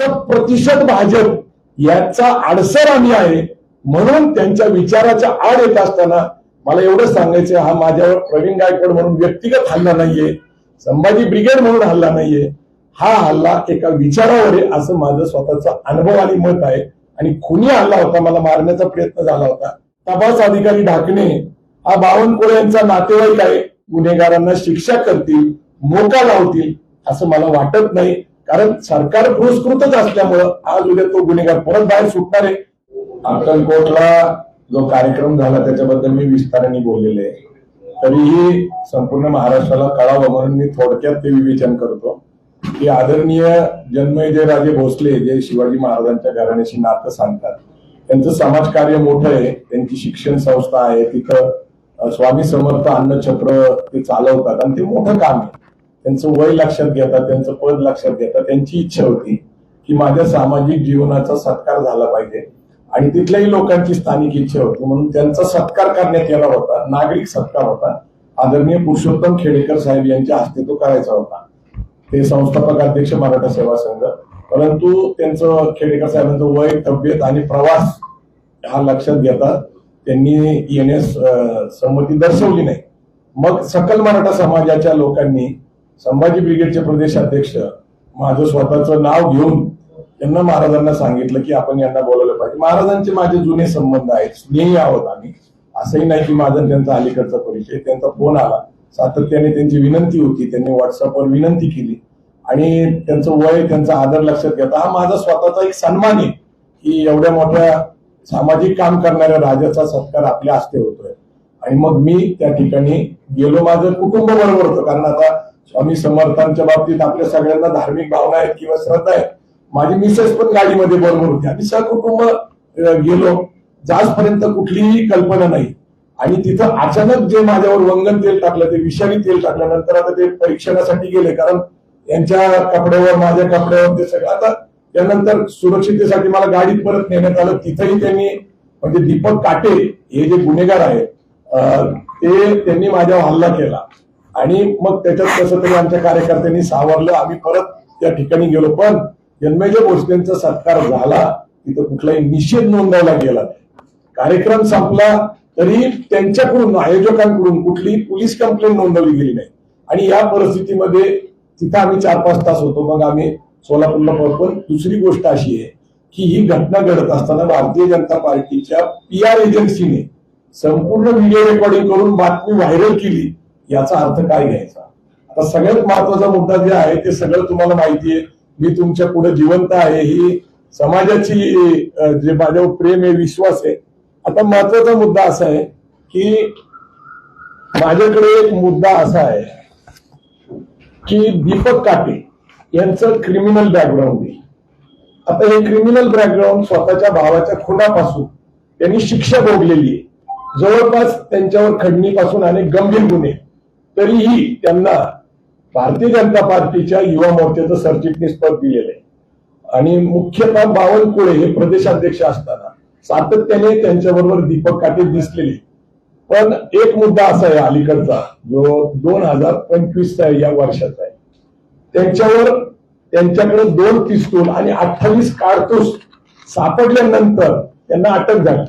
प्रतिशत भाजप याचा आडसर आम्ही आहे. म्हणून त्यांच्या विचाराच्या आड येत असताना मला एवढं सांगायचं हा माझ्यावर प्रवीण गायकवाड म्हणून व्यक्तिगत हल्ला नाहीये संभाजी ब्रिगेड म्हणून हल्ला नाहीये. हा हल्ला एका विचारावर आहे असं माझं स्वतःचा अनुभव आणि मत आहे. आणि खुनी हल्ला होता मला मारण्याचा प्रयत्न झाला होता. तपास अधिकारी ढाकणे हा बावनकुळे यांचा नातेवाईक आहे. गुन्हेगारांना शिक्षा करतील मोका लावतील असं मला वाटत नाही. कारण सरकार पुरस्कृतच असल्यामुळं आज उद्या तो गुन्हेगार परत बाहेर सुटणार आहे. अक्कलकोटला जो कार्यक्रम झाला त्याच्याबद्दल मी विस्ताराने बोललेले तरीही संपूर्ण महाराष्ट्राला कळावं म्हणून मी थोडक्यात ते विवेचन करतो. की आदरणीय जन्मयजय राजे भोसले जे शिवाजी महाराजांच्या घराण्याशी नातं सांगतात त्यांचं समाज कार्य मोठं आहे त्यांची शिक्षण संस्था आहे तिथं स्वामी समर्थ अन्नछत्र ते चालवतात आणि ते मोठं काम आहे. त्यांचं वय लक्षात घेतात त्यांचं पद लक्षात घेतात त्यांची इच्छा होती की माझ्या सामाजिक जीवनाचा सत्कार झाला पाहिजे. आणि तिथल्याही लोकांची स्थानिक इच्छा होती. म्हणून त्यांचा सत्कार करण्यात येणार होता नागरिक सत्कार होता. आदरणीय पुरुषोत्तम खेडेकर साहेब यांच्या हस्ते तो करायचा होता. ते संस्थापक अध्यक्ष मराठा सेवा संघ. परंतु त्यांचं खेडेकर साहेबांचं वय तब्येत आणि प्रवास हा लक्षात घेता त्यांनी येण्यास संमती दर्शवली नाही. मग सकल मराठा समाजाच्या लोकांनी संभाजी ब्रिगेडचे प्रदेशाध्यक्ष माझं स्वतःचं नाव घेऊन त्यांना महाराजांना सांगितलं की आपण यांना बोलवलं पाहिजे. महाराजांचे माझे जुने संबंध आहेत स्नेही आहोत आम्ही. असंही नाही की माझा त्यांचा अलीकडचा परिचय त्यांचा फोन आला. सातत्याने त्यांची विनंती होती. त्यांनी व्हॉट्सअपवर विनंती केली. आणि त्यांचं वय त्यांचा आदर लक्षात घेता. हा माझा स्वतःचा एक सन्मान आहे की एवढ्या मोठ्या सामाजिक काम करणाऱ्या राजाचा सत्कार आपल्या हस्ते होतोय. आणि मग मी त्या ठिकाणी गेलो. माझं कुटुंब बरोबर होतं. कारण आता स्वामी समर्थांच्या बाबतीत आपल्या सगळ्यांना धार्मिक भावना आहेत किंवा श्रद्धा आहेत. माझी मिसेस पण गाडीमध्ये बरोबर होती. आम्ही सहकुटुंब गेलो. जाजपर्यंत कुठलीही कल्पना नाही. आणि तिथं अचानक जे माझ्यावर वंगन तेल टाकलं ते विषारी तेल टाकल्यानंतर आता ते परीक्षणासाठी गेले. कारण यांच्या कपड्यावर माझ्या कपड्यावर ते सगळं आता त्यानंतर सुरक्षिततेसाठी मला गाडीत परत नेण्यात आलं. तिथंही त्यांनी म्हणजे दीपक काटे हे जे गुन्हेगार आहेत ते त्यांनी माझ्यावर हल्ला केला. आणि मग त्याच्यात कसं तरी आमच्या कार्यकर्त्यांनी सावरलं. आम्ही परत त्या ठिकाणी गेलो. पण जन्मेजय भोसलेंचा सत्कार झाला तिथं कुठलाही निषेध नोंदवला गेला कार्यक्रम संपला तरी त्यांच्याकडून आयोजकांकडून कुठलीही पोलीस कंप्लेंट नोंदवली गेली नाही. आणि या परिस्थितीमध्ये तिथं आम्ही चार पाच तास होतो. मग आम्ही सोलापूरला परत पण दुसरी गोष्ट अशी आहे की ही घटना घडत असताना भारतीय जनता पार्टीच्या पी आर एजन्सीने संपूर्ण व्हिडिओ रेकॉर्डिंग करून बातमी व्हायरल केली. याचा अर्थ काय घ्यायचा? आता सगळ्यात महत्त्वाचा मुद्दा जे आहे ते सगळं तुम्हाला माहिती आहे. मी तुमच्यापुढे जिवंत आहे ही समाजाची जे माझ्यावर प्रेम आहे विश्वास आहे. आता महत्त्वाचा मुद्दा असा आहे की माझ्याकडे एक मुद्दा असा आहे की दीपक काटे यांचं क्रिमिनल बॅकग्राऊंड आहे. आता हे क्रिमिनल बॅकग्राऊंड स्वतःच्या भावाच्या खुनापासून त्यांनी शिक्षा भोगलेली आहे. जवळपास त्यांच्यावर खडणीपासून अनेक गंभीर गुन्हे. तरीही त्यांना भारतीय जनता पार्टीच्या युवा मोर्चाचं सरचिटणीस पद दिलेलं आहे. आणि मुख्यतः बावनकुळे हे प्रदेशाध्यक्ष असताना सातत्याने त्यांच्याबरोबर दीपक काटे दिसलेले पण एक मुद्दा असा आहे अलीकडचा जो दोन हजार पंचवीसचा आहे या वर्षाचा आहे. त्यांच्यावर त्यांच्याकडे दोन पिस्तूल आणि अठ्ठावीस कारतूस सापडल्यानंतर त्यांना अटक झाली.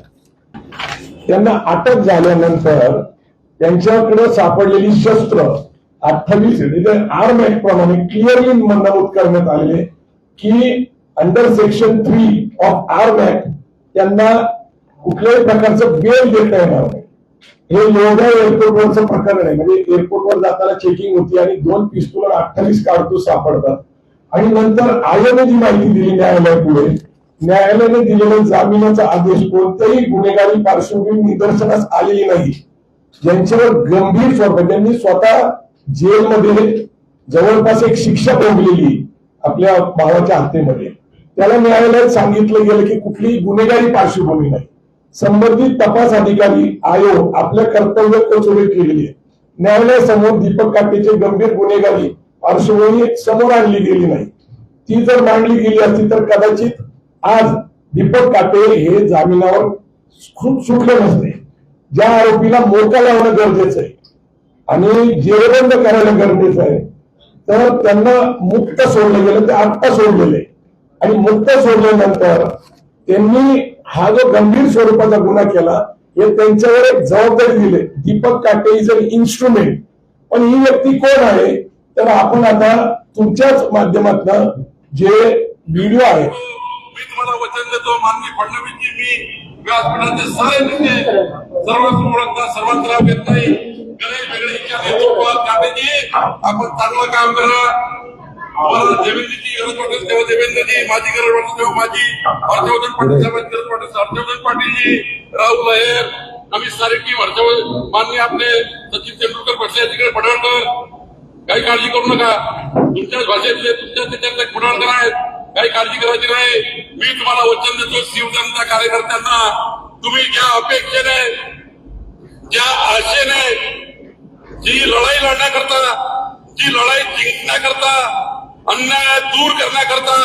त्यांना अटक झाल्यानंतर त्यांच्याकडे सापडलेली शस्त्र अठ्ठावीस आर्म ऍक्ट प्रमाणे क्लिअरली नमूद करण्यात आलेले की under section three of arm act त्यांना कुठल्याही प्रकारचं बेल देता येणार नाही. हे एवढ्या एअरपोर्टवरचं प्रकरण आहे. म्हणजे एअरपोर्टवर जाताना चेकिंग होती आणि दोन पिस्तूल अठ्ठावीस कारतूस सापडतात. आणि नंतर आयोने जी माहिती दिली न्यायालयापुढे. न्यायालयाने दिलेला जामिनाचा आदेश कोणत्याही गुन्हेगारी पार्श्वभूमी निदर्शनास आलेली नाही. ज्यांच्यावर गंभीर स्वरूप त्यांनी स्वतः जेलमध्ये जवळपास एक शिक्षा भोगलेली आपल्या भावाच्या हत्येमध्ये. त्याला न्यायालयात सांगितलं गेलं की कुठलीही गुन्हेगारी पार्श्वभूमी नाही. संबंधित तपास अधिकारी आयोग आपल्या कर्तव्य कोचोरी केलेली आहे. न्यायालयासमोर दीपक काटेचे गंभीर गुन्हेगारी पार्श्वभूमी समोर आणली गेली नाही. ती जर मांडली गेली असती तर कदाचित आज दीपक काटे हे जामिनावर खूप सुटले नसते. ज्या आरोपीला मोका लावणं गरजेचं आहे. आणि जेरबंद करायला गरजेचं आहे. तर त्यांना मुक्त सोडलं गेलं ते आत्ता सोडलेले. आणि मुक्त सोडल्यानंतर त्यांनी हा जो गंभीर स्वरूपाचा गुन्हा केला हे त्यांच्यावर एक जबाबदारी दिली. दीपक काटे इज अन इन्स्ट्रुमेंट पण ही व्यक्ती कोण आहे? तर आपण आता तुमच्याच माध्यमातून जे व्हिडिओ आहे. मी तुम्हाला वचन देतो माननीय फडणवीसजी मी व्यासपीठाचे सारे नेते सर्वांना ओळखता सर्वांचा राव घेत नाही. गणेश वेगळेच्या नेतृत्वात काटेजी आपण चांगलं काम करा. देवेंद्रजी देवेंद्रची गरज वाटेल तेव्हा देवेंद्रजी माझी गरज वाटेल तेव्हा माझी हर्षवर्धन पाटील साहेबांची गरज वाटेल हर्षवर्धन पाटीलजी राहुल साहेब आम्ही सारेटी हर्षवर्धन माननीय आपले सचिन तेंडुलकर बसले तिकडे पडळकर काही काळजी करू नका. तुमच्याच भाषेतले तुमच्याच त्याच्यातले कुडाळकर आहेत. काही काळजी करायची नाही. मी तुम्हाला वचन देतो शिवजनता कार्यकर्त्यांना तुम्ही ज्या अपेक्षेने ज्या आशेने जी लढाई लढण्याकरता जी लढाई जिंकण्याकरता अन्याय दूर करण्याकरता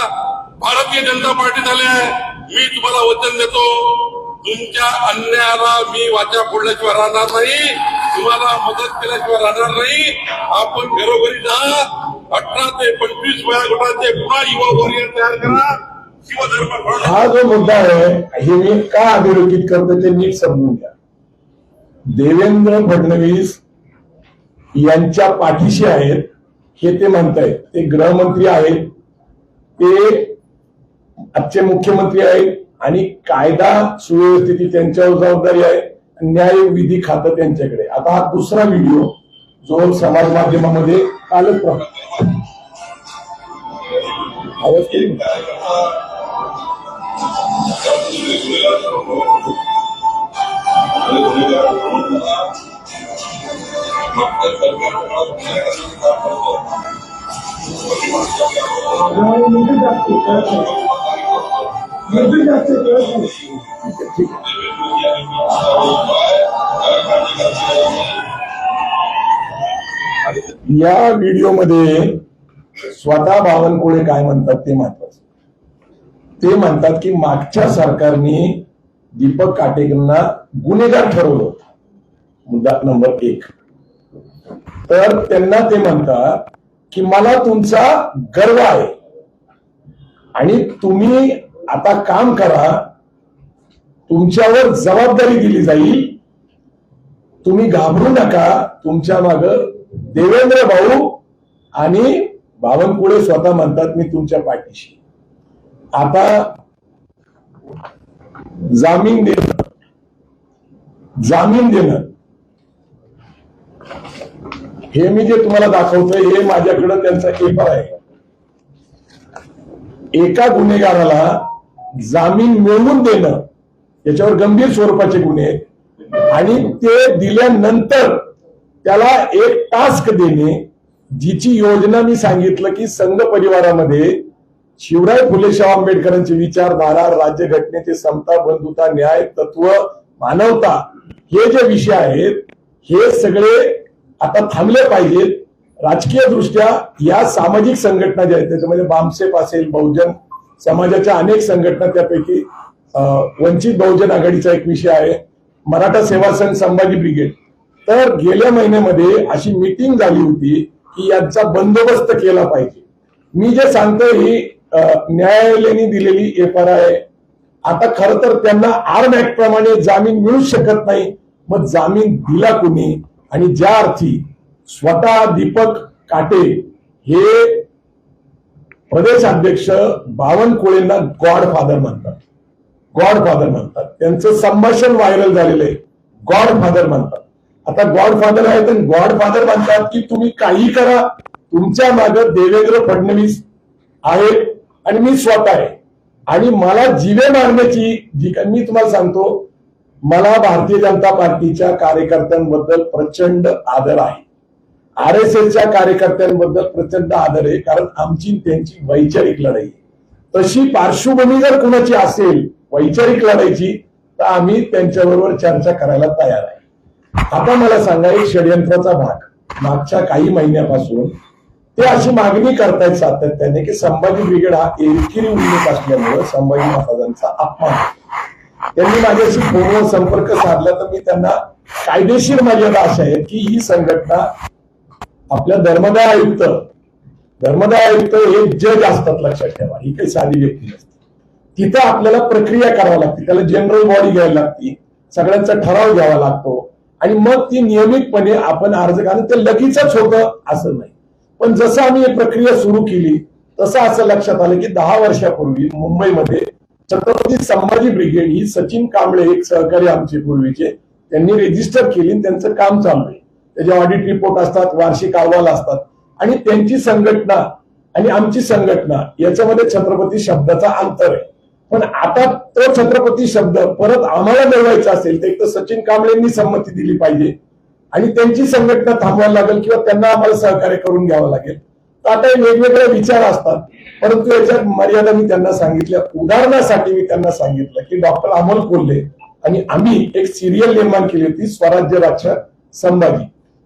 भारतीय जनता पार्टी झाली आहे मी तुम्हाला वचन देतो तुमच्या अन्यायाला मी वाचा फोडल्याशिवाय राहणार नाही तुम्हाला मदत केल्याशिवाय राहणार नाही आपण घरोघरी जा अठरा ते पंचवीस वयागटाचे पुन्हा युवा वॉरियर तयार करा. शिवधर्म हा जो मुद्दा आहे हे मी का अधोरेखित करतो ते नीट समजून घ्या. देवेंद्र फडणवीस यांच्या पाठीशी आहेत हे ते म्हणतायत. ते गृहमंत्री आहेत ते आजचे मुख्यमंत्री आहेत आणि कायदा सुव्यवस्थेची त्यांच्यावर जबाबदारी आहे न्याय विधी खातं त्यांच्याकडे. आता हा दुसरा व्हिडिओ जो समाज माध्यमामध्ये कालच प्र- आवाज़ केली या व्हिडिओमध्ये स्वतः बावनकुळे काय म्हणतात ते महत्वाचं. ते म्हणतात की मागच्या सरकारने दीपक काटेकरांना गुन्हेगार ठरवलं होतं. मुद्दा नंबर एक. तर त्यांना ते म्हणतात की मला तुमचा गर्व आहे. आणि तुम्ही आता काम करा. तुमच्यावर जबाबदारी दिली जाईल. तुम्ही घाबरू नका. तुमच्या माग देवेंद्र भाऊ आणि बावनकुळे स्वतः म्हणतात मी तुमच्या पाठीशी. आता जामीन देणं. जामीन देणं. हे मी जे तुम्हाला दाखवतोय हे माझ्याकडे त्यांचा पेपर आहे. एका गुन्हेगाराला जामीन मिळवून देणं याच्यावर गंभीर स्वरूपाचे गुन्हे आहेत. आणि ते दिल्यानंतर त्याला एक टास्क देणे जिची योजना मी सांगितलं की संघ परिवारामध्ये शिवराय फुले शाह आंबेडकरांची विचारधारा राज्यघटनेचे समता बंधुता न्याय तत्व मानवता हे जे विषय आहेत हे सगळे आता थांबले पाहिजेत. राजकीय दृष्ट्या या सामाजिक संघटना ज्या आहेत त्याच्यामध्ये बामसेप असेल बहुजन समाजाच्या अनेक संघटना त्यापैकी वंचित बहुजन आघाडीचा एक विषय आहे. मराठा सेवा संघ संभाजी ब्रिगेड. तर गेल्या महिन्यामध्ये अशी मीटिंग झाली होती की यांचा बंदोबस्त केला पाहिजे. मी जे सांगतोय ही न्यायालयाने दिलेली एफ आर आय आता खर तर त्यांना आर्म ऍक्ट प्रमाणे जामीन मिळू शकत नाही. मग जामीन दिला कोणी? आणि ज्या अर्थी स्वतः दीपक काटे हे प्रदेश अध्यक्ष बावनकुळेंना गॉडफादर म्हणतात. गॉडफादर म्हणतात. त्यांचं संभाषण व्हायरल झालेलं आहे. गॉडफादर म्हणतात. आता गॉड फादर आहे तर गॉड फादर म्हणतात की तुम्ही काही करा. तुमच्या माग देवेंद्र फडणवीस आहेत आणि मी स्वतः आहे. आणि मला जिवे मारण्याची जी मी तुम्हाला सांगतो मला भारतीय जनता पार्टीच्या कार्यकर्त्यांबद्दल प्रचंड आदर आहे. आर एस एसच्या कार्यकर्त्यांबद्दल प्रचंड आदर आहे कारण आमची त्यांची वैचारिक लढाई. तशी पार्श्वभूमी जर कुणाची असेल वैचारिक लढाईची तर आम्ही त्यांच्याबरोबर चर्चा करायला तयार आहे. आता मला सांगा एक षडयंत्राचा भाग मागच्या काही महिन्यापासून ते अशी मागणी करतायत सातत्याने की संभाजी ब्रिगेड हा एरकिरी उल्लेख असल्यामुळे संभाजी महाराजांचा अपमान. त्यांनी माझ्याशी फोनवर संपर्क साधला तर मी त्यांना कायदेशीर मर्यादा अशा आहेत की ही संघटना आपल्या धर्मदाय आयुक्त धर्मदाय आयुक्त हे जज असतात लक्षात ठेवा ही काही साधी व्यक्ती नसते. तिथं आपल्याला प्रक्रिया करावी लागते त्याला जनरल बॉडी घ्यायला लागते सगळ्यांचा ठराव घ्यावा लागतो. आणि मग ती नियमितपणे आपण अर्ज कारण ते लगेचच होतं असं नाही. पण जसं आम्ही ही प्रक्रिया सुरू केली तसं असं लक्षात आलं की दहा वर्षापूर्वी मुंबईमध्ये छत्रपती संभाजी ब्रिगेड ही सचिन कांबळे एक सहकारी आमचे पूर्वीचे त्यांनी रेजिस्टर केली आणि त्यांचं काम चालू आहे. त्याचे ऑडिट रिपोर्ट असतात वार्षिक अहवाल असतात. आणि त्यांची संघटना आणि आमची संघटना याच्यामध्ये छत्रपती शब्दाचा अंतर आहे. पण आता तो छत्रपती शब्द परत आम्हाला मिळवायचा असेल तर एक तर सचिन कांबळेंनी संमती दिली पाहिजे. आणि त्यांची संघटना थांबवायला लागेल किंवा त्यांना आम्हाला सहकार्य करून घ्यावं लागेल. तर आता वेगवेगळे विचार असतात. परंतु याच्यात मर्यादा मी त्यांना सांगितल्या. उदाहरणासाठी मी त्यांना सांगितलं की डॉक्टर अमोल कोल्हे आणि आम्ही एक सिरियल निर्माण केली होती स्वराज्य रक्षक संभाजी.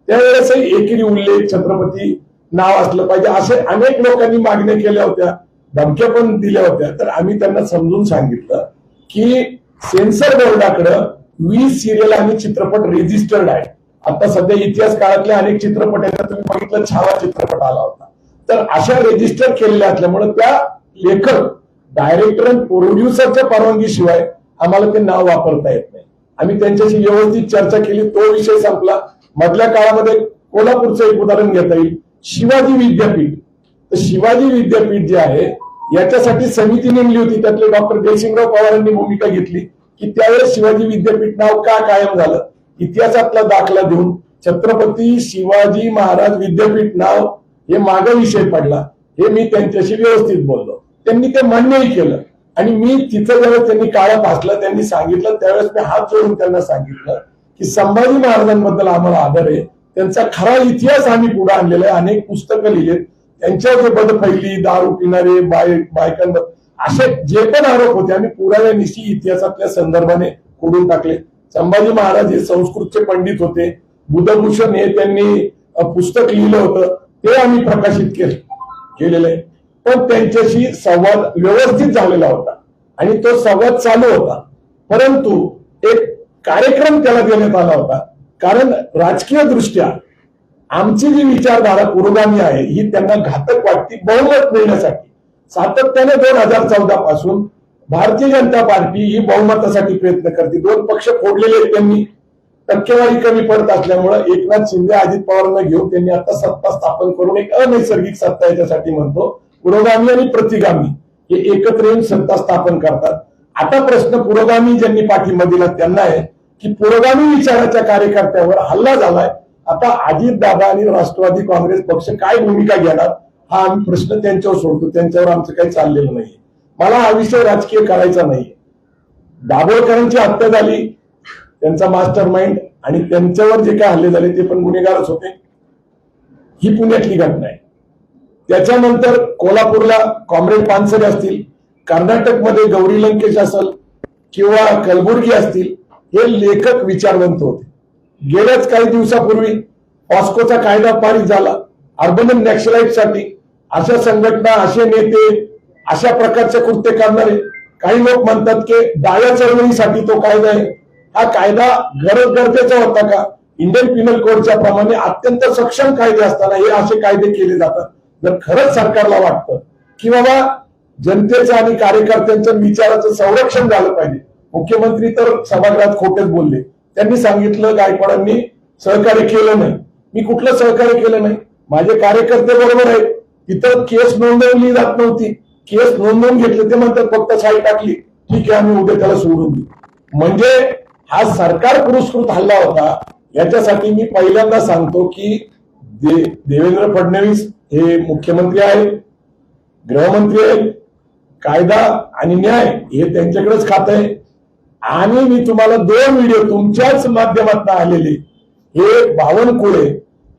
त्यावेळेसही एकेरी उल्लेख छत्रपती नाव असलं पाहिजे. असे अनेक लोकांनी मागण्या केल्या होत्या. धमक्या पण दिल्या होत्या. तर आम्ही त्यांना समजून सांगितलं की सेन्सर बोर्डाकडं वीस सिरियल आणि चित्रपट रेजिस्टर्ड आहे आता सध्या इतिहास काळातले अनेक चित्रपट आहेत. तुम्ही बघितलं छावा चित्रपट आला होता. तर अशा रेजिस्टर केलेल्या असल्यामुळे त्या लेखक डायरेक्टर आणि प्रोड्युसरच्या परवानगीशिवाय आम्हाला ते नाव वापरता येत नाही. आम्ही त्यांच्याशी व्यवस्थित चर्चा केली. तो विषय संपला. मधल्या काळामध्ये कोल्हापूरचं एक उदाहरण घेता येईल. शिवाजी विद्यापीठ. तर शिवाजी विद्यापीठ जे आहे याच्यासाठी समिती नेमली होती. त्यातले डॉक्टर जयसिंगराव पवारांनी भूमिका घेतली की त्यावेळेस शिवाजी विद्यापीठ नाव का कायम झालं? इतिहासातला दाखला देऊन छत्रपती शिवाजी महाराज विद्यापीठ नाव हे माग विषय पडला. हे मी त्यांच्याशी व्यवस्थित बोललो. त्यांनी ते मान्यही केलं. आणि मी तिथं ज्यावेळेस त्यांनी काळा फासला त्यांनी सांगितलं त्यावेळेस मी हात जोडून त्यांना सांगितलं की संभाजी महाराजांबद्दल आम्हाला आदर आहे. त्यांचा खरा इतिहास आम्ही पुढे आणलेला आहे. अनेक पुस्तकं लिहिलेत. त्यांच्यावर जे बदफैली दारू पिणारे बाय बायकांवर असे जे पण आरोप होते आम्ही पुराव्यानिशी इतिहासातल्या संदर्भाने खोडून टाकले. संभाजी महाराज हे संस्कृतचे पंडित होते. बुधभूषण हे त्यांनी पुस्तक लिहिलं होतं. ते आम्ही प्रकाशित केलं केलेलं आहे. पण त्यांच्याशी संवाद व्यवस्थित झालेला होता. आणि तो संवाद चालू होता. परंतु एक कार्यक्रम त्याला देण्यात आला होता. कारण राजकीय दृष्ट्या आमची जी विचारधारा पुरोगामी आहे ही त्यांना घातक वाटते बहुमत मिळण्यासाठी. सातत्याने दोन हजार चौदा पासून भारतीय जनता पार्टी ही बहुमतासाठी प्रयत्न करते. दोन पक्ष फोडलेले त्यांनी. टक्केवारी कमी पडत असल्यामुळे एकनाथ शिंदे अजित पवारांना घेऊन त्यांनी आता सत्ता स्थापन करून एक अनैसर्गिक सत्ता याच्यासाठी म्हणतो. पुरोगामी आणि प्रतिगामी. हे एकत्र येऊन सत्ता स्थापन करतात. आता प्रश्न पुरोगामी ज्यांनी पाठिंबा दिला त्यांना आहे की पुरोगामी विचाराच्या कार्यकर्त्यावर हल्ला झालाय आता अजित दादा आणि राष्ट्रवादी काँग्रेस पक्ष काय भूमिका घेणार हा आम्ही प्रश्न त्यांच्यावर सोडतो. त्यांच्यावर आमचं काही चाललेलं नाही. मला हा विषय राजकीय करायचा नाही. दाभोळकरांची हत्या झाली त्यांचा मास्टर माइंड आणि त्यांच्यावर जे काय हल्ले झाले ते पण गुन्हेगारच होते. ही पुण्यातली घटना आहे. त्याच्यानंतर कोल्हापूरला कॉम्रेड पानसरे असतील कर्नाटकमध्ये गौरी लंकेश असेल किंवा कलबुर्गी असतील हे लेखक विचारवंत होते. गेल्याच काही दिवसापूर्वी ऑस्कोचा कायदा पारित झाला. अर्बन नॅक्सलाइटसाठी अशा संघटना असे नेते अशा प्रकारचे कृत्य करणारे काही लोक म्हणतात की डाव्या चळवळीसाठी तो कायदा आहे. हा कायदा गरज गरजेचा होता का? इंडियन पिनल कोडच्या प्रमाणे अत्यंत सक्षम कायदे असताना हे असे कायदे केले जातात. जर खरंच सरकारला वाटतं की बाबा जनतेचं आणि कार्यकर्त्यांचं विचाराचं संरक्षण झालं पाहिजे. मुख्यमंत्री तर सभागृहात खोटेच बोलले. त्यांनी सांगितलं गायकवाडांनी सहकार्य केलं नाही. मी कुठलं सहकार्य केलं नाही? माझे कार्यकर्ते बरोबर आहेत. तिथं केस नोंदवली जात नव्हती. केस नोंदवून घेतली ते म्हणतात फक्त साई टाकली. ठीक आहे आम्ही उद्या त्याला सोडून देऊ. म्हणजे हा सरकार पुरस्कृत हल्ला होता. याच्यासाठी मी पहिल्यांदा सांगतो की दे देवेंद्र फडणवीस हे मुख्यमंत्री आहेत गृहमंत्री आहेत कायदा आणि न्याय हे त्यांच्याकडेच खात आहे. आणि मी तुम्हाला दोन व्हिडिओ तुमच्याच माध्यमातून आलेले हे बावनकुळे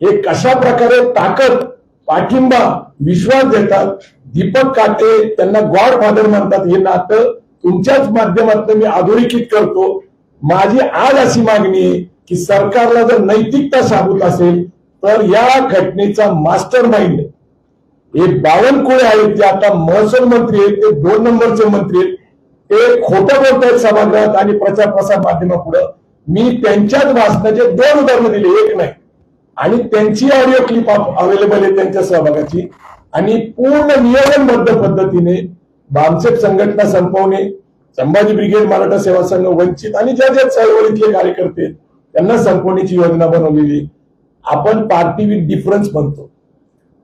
हे कशा प्रकारे ताकद पाठिंबा विश्वास देतात दीपक काटे त्यांना गॉड फादर म्हणतात हे नातं तुमच्याच माध्यमातून मी अधोरेखित करतो. माझी आज अशी मागणी आहे की सरकारला जर नैतिकता साबूत असेल तर या घटनेचा मास्टर माइंड हे बावनकुळे आहेत ते आता महसूल मंत्री आहेत ते दोन नंबरचे मंत्री आहेत ते खोटं बोलतायत सभागृहात आणि प्रचार प्रसार माध्यमापुढे. मी त्यांच्याच भाषणाचे दोन उदाहरणं दिली. एक नाही. आणि त्यांची ऑडिओ क्लिप अवेलेबल आहे त्यांच्या सहभागाची. आणि पूर्ण नियोजनबद्ध पद्धतीने बामसेप संघटना संपवणे संभाजी ब्रिगेड मराठा सेवा संघ वंचित आणि ज्या ज्या चळवळीतले कार्यकर्ते त्यांना संपवण्याची योजना बनवलेली. आपण पार्टी विथ डिफरन्स म्हणतो.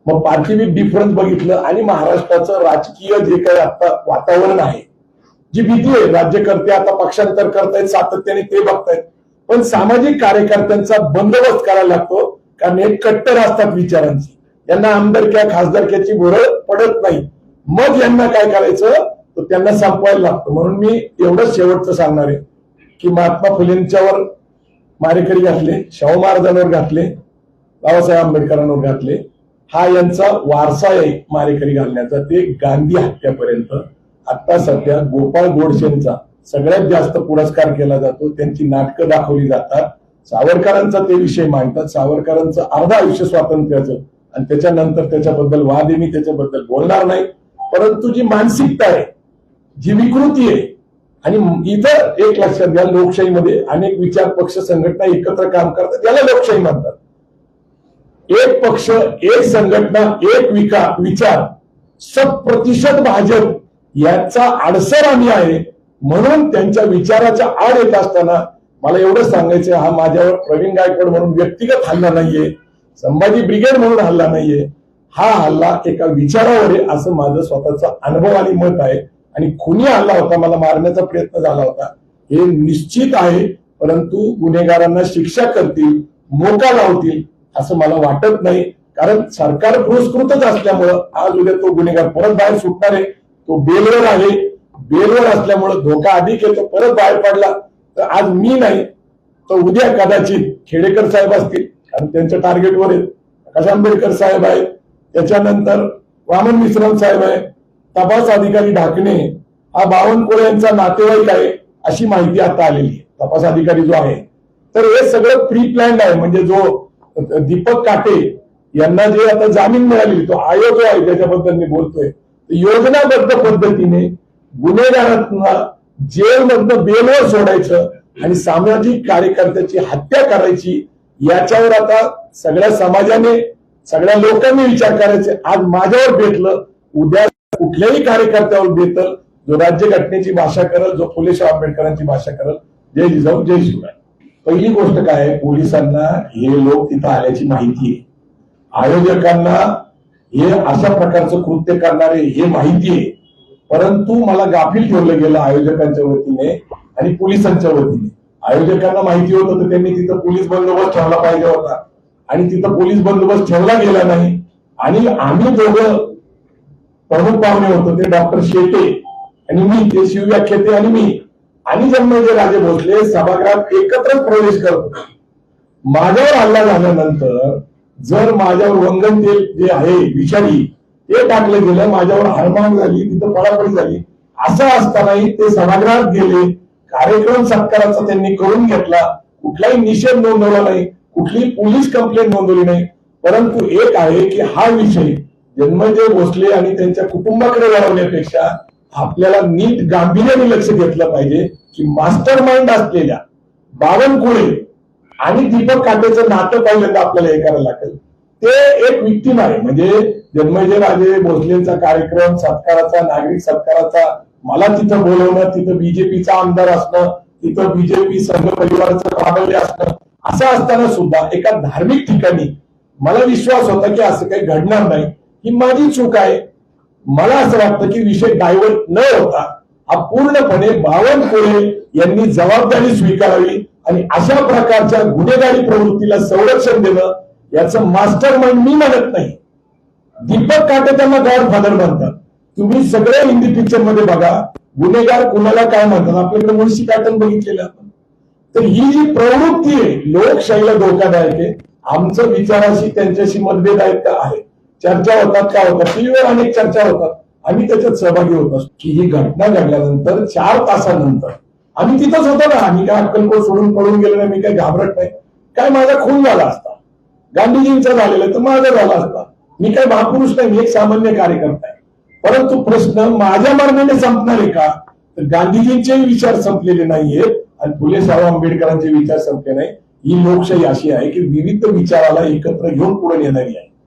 मग पार्टी विथ डिफरन्स बघितलं आणि महाराष्ट्राचं राजकीय जे काही आता वातावरण आहे जी भीती आहे राज्यकर्ते आता पक्षांतर करतायत सातत्याने ते बघतायत. पण सामाजिक कार्यकर्त्यांचा बंदोबस्त करायला लागतो कारण हे कट्टर असतात विचारांची. यांना आमदारक्या खासदारक्याची भरळ पडत नाही. मग यांना काय करायचं? तर त्यांना संपवायला लागतं. म्हणून मी एवढंच शेवटचं सांगणार आहे की महात्मा फुलेंच्यावर मारेकरी घातले शाहू महाराजांवर घातले बाबासाहेब आंबेडकरांवर घातले. हा यांचा वारसा आहे मारेकरी घालण्याचा. ते गांधी हत्यापर्यंत आता सध्या गोपाळ गोडसेंचा सगळ्यात जास्त पुरस्कार केला जातो. त्यांची नाटकं दाखवली जातात. सावरकरांचा ते विषय मांडतात. सावरकरांचं अर्ध आयुष्य स्वातंत्र्याचं आणि त्याच्यानंतर त्याच्याबद्दल वाद आहे मी त्याच्याबद्दल बोलणार नाही. परंतु जी मानसिकता आहे जी विकृती आहे आणि इतर एक लक्षात घ्या लोकशाहीमध्ये अनेक विचार पक्ष संघटना एकत्र काम करतात याला लोकशाही म्हणतात. एक पक्ष एक संघटना एक विका विचार शत प्रतिशत भाजप याचा आडसर आम्ही आहे. म्हणून त्यांच्या विचाराच्या आड येत असताना मला एवढं सांगायचं हा माझ्यावर प्रवीण गायकवाड म्हणून व्यक्तिगत हल्ला नाहीये संभाजी ब्रिगेड म्हणून हल्ला नाहीये हा हल्ला एका विचारावर आहे असं माझं स्वतःचा अनुभव आणि मत आहे. आणि खुनी हल्ला होता मला मारण्याचा प्रयत्न झाला होता. हे निश्चित आहे परंतु गुन्हेगारांना शिक्षा करतील मोका लावतील असं मला वाटत नाही. कारण सरकार पुरस्कृतच असल्यामुळं आज उद्या तो गुन्हेगार परत बाहेर सुटणार आहे. तो बेलवर आहे. बेलवर असल्यामुळे धोका अधिक येतो परत बाहेर पडला. तर आज मी नाही तर उद्या कदाचित खेडेकर साहेब असतील. कारण त्यांच्या टार्गेटवर आहेत प्रकाश आंबेडकर साहेब आहेत त्याच्यानंतर वामन मिश्राम साहेब आहे. तपास अधिकारी ढाकणे हा बावनकुळे यांचा नातेवाईक आहे अशी माहिती आता आलेली आहे. तपास अधिकारी जो आहे. तर हे सगळं प्री प्लॅन्ड आहे. म्हणजे जो दीपक काटे यांना जे आता जामीन मिळाली तो आयोग जो आहे त्याच्याबद्दल मी बोलतोय. योजनाबद्ध पद्धतीने गुन्हेगारांना जेलमधनं बेलवर सोडायचं आणि सामाजिक कार्यकर्त्याची हत्या करायची याच्यावर आता सगळ्या समाजाने सगळ्या लोकांनी विचार करायचे. आज माझ्यावर भेटलं उद्या कुठल्याही कार्यकर्त्यावर भेटल जो राज्य घटनेची भाषा करल जो फुले शाह आंबेडकरांची भाषा करल जय जिजाऊ जय शिवराय. पहिली गोष्ट काय आहे, पोलिसांना हे लोक तिथं आल्याची माहिती आहे. आयोजकांना हे अशा प्रकारचं कृत्य करणारे हे माहिती आहे. परंतु मला गाफील ठेवलं गेलं आयोजकांच्या वतीने आणि पोलिसांच्या वतीने. आयोजकांना माहिती होतं तर त्यांनी तिथं पोलीस बंदोबस्त ठेवला पाहिजे होता. आणि तिथं पोलीस बंदोबस्त ठेवला गेला नाही. आणि आम्ही दोघं प्रमुख पाहुणे होतो ते डॉक्टर शेटे आणि मी ते शिवव्याख्याते आणि मी. आणि जन्मजे राजे भोसले सभागृहात एकत्रच प्रवेश करतो माझ्यावर हल्ला झाल्यानंतर जर माझ्यावर वंगण तेल जे आहे विषारी ते टाकलं गेलं माझ्यावर हरमान झाली तिथं पडापडी झाली असं असतानाही ते सभागृहात गेले कार्यक्रम सत्काराचा त्यांनी करून घेतला कुठलाही निषेध नोंदवला नाही कुठली पोलीस कंप्लेंट नोंदवली नाही. परंतु एक आहे की हा विषय जन्मजय भोसले आणि त्यांच्या कुटुंबाकडे वळवण्यापेक्षा आपल्याला नीट गांभीर्याने लक्ष घेतलं पाहिजे की मास्टर माइंड असलेल्या बावनकुळे आणि दीपक कांडेचं नातं पहिल्यांदा आपल्याला हे करायला लागेल. ते एक विक्टीम आहे. म्हणजे जन्मजय राजे भोसलेंचा कार्यक्रम सत्काराचा नागरिक सत्काराचा मला तिथं बोलवणं तिथं बीजेपीचा आमदार असणं तिथं बीजेपी संघ परिवाराचं प्राबल्य असणं असं असताना सुद्धा एका धार्मिक ठिकाणी मला विश्वास होता की असं काही घडणार नाही. ही माझी चूक आहे. मला असं वाटतं की विषय डायव्हर्ट न होता हा पूर्णपणे बावनकुळे यांनी जबाबदारी स्वीकारावी. आणि अशा प्रकारच्या गुन्हेगारी प्रवृत्तीला संरक्षण देणं याचं मास्टर माइंड मी म्हणत नाही. दीपक काटे त्यांना गॉड फादर म्हणतात. तुम्ही सगळे हिंदी पिक्चरमध्ये बघा गुन्हेगार कुणाला काय म्हणतात? आपल्याकडे मुळशी काटन बघितलेलं आपण. तर ही जी प्रवृत्ती आहे लोकशाहीला धोकादायक आहे. आमचं विचाराशी त्यांच्याशी मतभेद आहेत का आहे. चर्चा होतात काय होतात? टीव्हीवर अनेक चर्चा होतात. आम्ही त्याच्यात सहभागी होत असतो. की ही घटना घडल्यानंतर चार तासानंतर आम्ही तिथंच होतो ना. आम्ही काय अक्कलकोट सोडून पळून गेलो नाही मी काही घाबरत नाही. काय माझा खून झाला असता. गांधीजींचा झालेला तर माझा झाला असता. मी काय महापुरुष नाही मी एक सामान्य कार्यकर्ता आहे. परंतु प्रश्न माझ्या मार्गाने संपणार आहे का? तर गांधीजींचे विचार संपलेले नाहीयेत आणि फुले साहेब आंबेडकरांचे विचार संपले नाही. ही लोकशाही अशी आहे की विविध विचाराला एकत्र घेऊन पुढे नेणारी आहे.